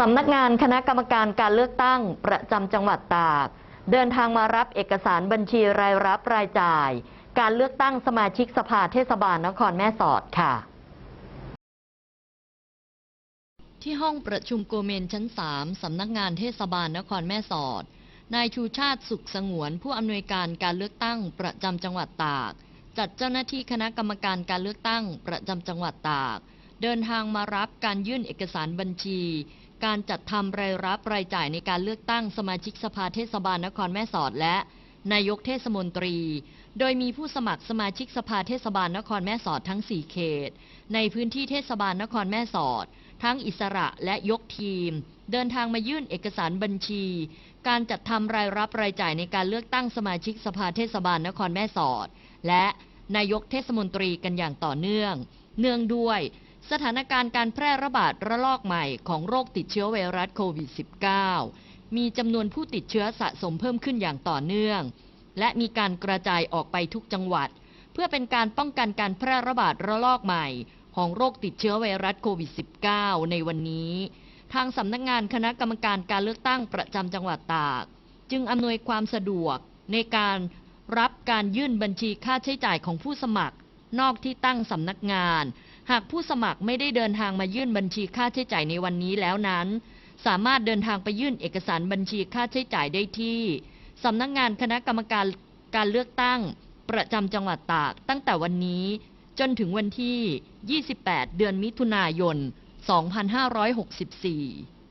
สำนักงานคณะกรรมการการเลือกตั้งประจำจังหวัดตาก เดินทางมารับเอกสารบัญชีรายรับรายจ่าย การเลือกตั้งสมาชิกสภาเทศบาลนครแม่สอดค่ะ ที่ห้องประชุมโกเมนชั้น 3 สำนักงานเทศบาลนครแม่สอด นายชูชาติสุขสงวน ผู้อำนวยการการเลือกตั้งประจำจังหวัดตาก จัดเจ้าหน้าที่คณะกรรมการการเลือกตั้งประจำจังหวัดตาก เดินทางมารับการยื่นเอกสารบัญชี การจัดทำรายรับรายจ่ายในการเลือกตั้งสมาชิกสภาเทศบาลนครแม่สอดและนายกเทศมนตรี โดยมีผู้สมัครสมาชิกสภาเทศบาลนครแม่สอดทั้ง 4 เขต ในพื้นที่เทศบาลนครแม่สอด ทั้งอิสระและยกทีม เดินทางมายื่นเอกสารบัญชี การจัดทำรายรับรายจ่ายในการเลือกตั้งสมาชิกสภาเทศบาลนครแม่สอด และนายกเทศมนตรีกันอย่างต่อเนื่อง เนื่องด้วย สถานการณ์การแพร่ระบาดระลอกใหม่ของโรคติดเชื้อไวรัสโควิด -19 มีจำนวนผู้ติดเชื้อสะสมเพิ่มขึ้นอย่างต่อเนื่อง และมีการกระจายออกไปทุกจังหวัด เพื่อเป็นการป้องกันการแพร่ระบาดระลอกใหม่ ของโรคติดเชื้อไวรัสโควิด -19 ในวันนี้ ทางสำนักงานคณะกรรมการการเลือกตั้งประจำจังหวัดตาก จึงอำนวยความสะดวกในการรับการยื่นบัญชีค่าใช้จ่ายของผู้สมัคร นอกที่ตั้งสำนักงาน หากผู้สมัครไม่ได้เดินทางมายื่นบัญชีค่าใช้จ่ายในวันนี้แล้วนั้น สามารถเดินทางไปยื่นเอกสารบัญชีค่าใช้จ่ายได้ที่สำนักงานคณะกรรมการการเลือกตั้ง ประจำจังหวัดตากตั้งแต่วันนี้ จนถึงวันที่ 28 เดือนมิถุนายน 2564